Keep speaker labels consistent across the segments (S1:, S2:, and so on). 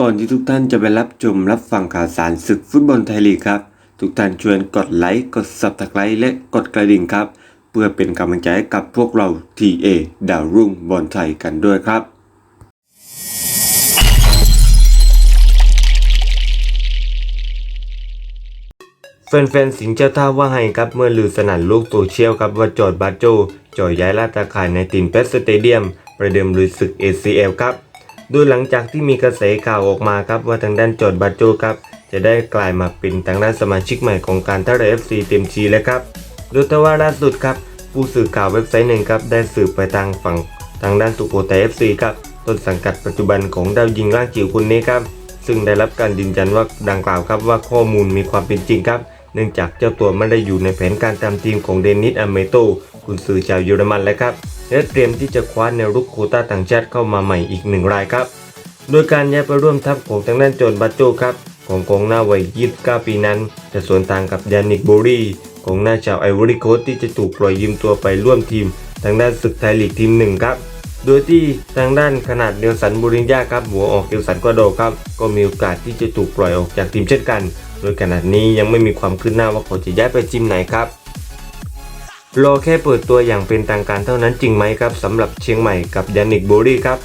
S1: ก่อนที่ทุกท่านจะไปรับชมรับฟังข่าวสารศึกฟุตบอลไทยลีกครับ ทุกท่านชวนกดไลค์ กด subscribe และกดกระดิ่งครับ เพื่อเป็นกำลังใจให้กับพวกเรา TA ดาวรุ่งบอลไทยกันด้วยครับแฟนๆ สิงห์เจ้าท่าว่าไงครับเมื่อลือสนั่นลูกโซเชียลครับว่าจอร์ดบาโจจ่อยย้ายลาตาขายในทีมเพชรสเตเดียม ประเดิมลุยศึก ACL ครับ โดยหลังจากที่มีกระแสข่าวออกมาครับว่าทางด้านจอดบาโจครับจะได้กลายมาเป็นทางด้านสมาชิกใหม่ของการท่าเรือ FC เต็มทีแล้วครับโดยแต่ว่าล่าสุดครับผู้สื่อข่าวเว็บไซต์หนึ่งครับได้สืบไปทางฝั่งทางด้านสุโขทัย FC ครับต้นสังกัดปัจจุบันของดาวยิงล่างจิ๋วคนนี้ครับซึ่งได้รับการยืนยันว่าดังกล่าวครับว่าข้อมูลมีความเป็นจริงครับ เนื่องจากเจ้าตัวไม่ได้อยู่ในแผนการตามทีมของเดนิสอเมโตกุนซือชาวเยอรมันแล้วครับ และเตรียมที่จะคว้าแนวรุกโคต้าต่างชาติเข้ามาใหม่อีกหนึ่งรายครับ โดยการย้ายไปร่วมทัพของทางด้านโจนบัตโจครับ ของกองหน้าวัย29ปีนั้น จะสวนทางกับยานิกโบรีกองหน้าชาวไอวอรี่โคสต์ที่จะถูกปล่อยยืมตัวไปร่วมทีม ทางด้านศึกไทยลีกทีมหนึ่งครับ โดยที่ทางด้านขนาดเดียวสันบูรินญาครับหัวออกเดียวสันกวาโดครับ ก็มีโอกาสที่จะถูกปล่อยออกจากทีมเช่นกัน โดยขนาดนี้ยังไม่มีความคืบหน้าว่าเขาจะย้ายไปทีมไหนครับ รอแค่เปิดตัวอย่างเป็นทางการเท่านั้นจริงไหมครับสำหรับเชียงใหม่กับยานิกโบรีครับ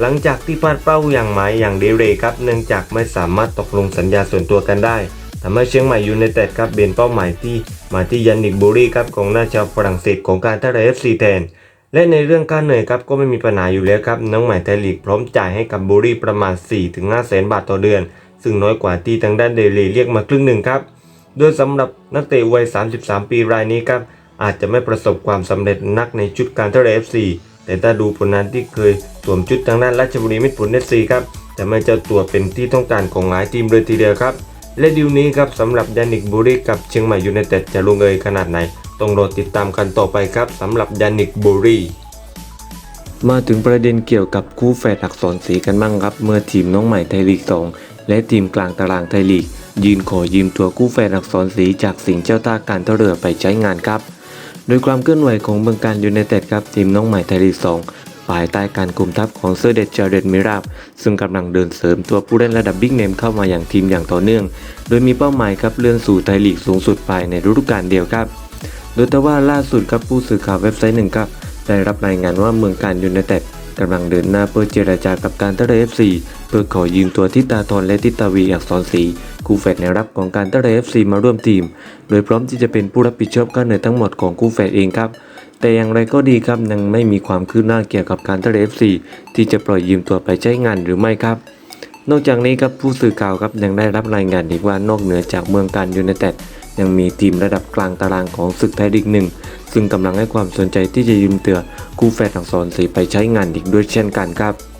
S1: หลังจากที่พลาดเป้าอย่างหมายอย่างเดเรครับเนื่องจากไม่สามารถตกลงสัญญาส่วนตัวกันได้ทำให้เชียงใหม่ยูไนเต็ดครับเบนเป้าหมายที่มาที่ยานิกโบรีครับของหน้าชาวฝรั่งเศสของการท่าเรือเอฟซีแทนและในเรื่องค่าเหนื่อยครับก็ไม่มีปัญหาอยู่แล้วครับน้องใหม่ไทยลีกพร้อมจ่ายให้กับโบรีประมาณ 4-5แสนบาทต่อเดือน ซึ่งน้อยกว่าที่ทางด้านเดลีเรียกมาครึ่งหนึ่งครับโดยสำหรับนักเตะวัย 33 ปีรายนี้ครับ อาจจะไม่ประสบความสำเร็จนักในชุดการท่าเรือ FC แต่ถ้าดูผลงานที่เคยสวมชุดทางด้านราชบุรีมิตรผลเอฟซีครับจะไม่เจ้าตัวเป็นที่ต้องการของหลายทีมเลยทีเดียวครับและดิวนี้ครับสำหรับยานิกบุรีกับเชียงใหม่ยูไนเต็ดจะลงเอยขนาดไหน ต้องรอติดตามกันต่อไปครับสำหรับยานิกบุรีมาถึงประเด็นเกี่ยวกับคู่แฝดอักษรศรีกันบ้างครับ เมื่อทีมน้องใหม่ไทยลีก 2 และทีมกลางตารางไทยลีก ยืนขอยืมตัวคู่แฝดอักษรศรีจากสิงห์เจ้าท่าการเท่าเรือไปใช้งานครับ โดยความเคลื่อนไหวของเมืองการยูไนเต็ดครับทีมน้องใหม่ไทยลีก2ภายใต้การคุมทัพของเซอร์เดชจาเรตมิราบ ซึ่งกำลังเดินเสริมตัวผู้เล่นระดับบิ๊กเนมเข้ามาอย่างทีมอย่างต่อเนื่อง โดยมีเป้าหมายครับเลื่อนสู่ไทยลีกสูงสุดภายในฤดูกาลเดียวครับ โดยแต่ว่าล่าสุดครับผู้สื่อข่าวเว็บไซต์หนึ่งครับได้รับรายงานว่าเมืองการยูไนเต็ดกำลังเดินหน้าเพื่อเจรจากับการท่าเรือ FC เพื่อขอยืมตัวทิตาทรและทิตาวีอักษรศรี คู่แฝดในรับของการท่าเรือ FC มาร่วมทีม โดยพร้อมที่จะเป็นผู้รับผิดชอบค่าเหนื่อยทั้งหมดของคู่แฝดเองครับ แต่อย่างไรก็ดีครับยังไม่มีความคืบหน้าเกี่ยวกับการท่าเรือ FC ที่จะปล่อยยืมตัวไปใช้งานหรือไม่ครับ นอกจากนี้ครับผู้สื่อข่าวครับยังได้รับรายงานอีกว่านอกเหนือจากเมืองการยูไนเต็ดยังมีทีมระดับกลางตารางของศึกไทยลีกหนึ่งซึ่งกำลังให้ความสนใจที่จะยืมเตือคู่แฝดอักษรศรีไปใช้งานอีกด้วยเช่นกันครับ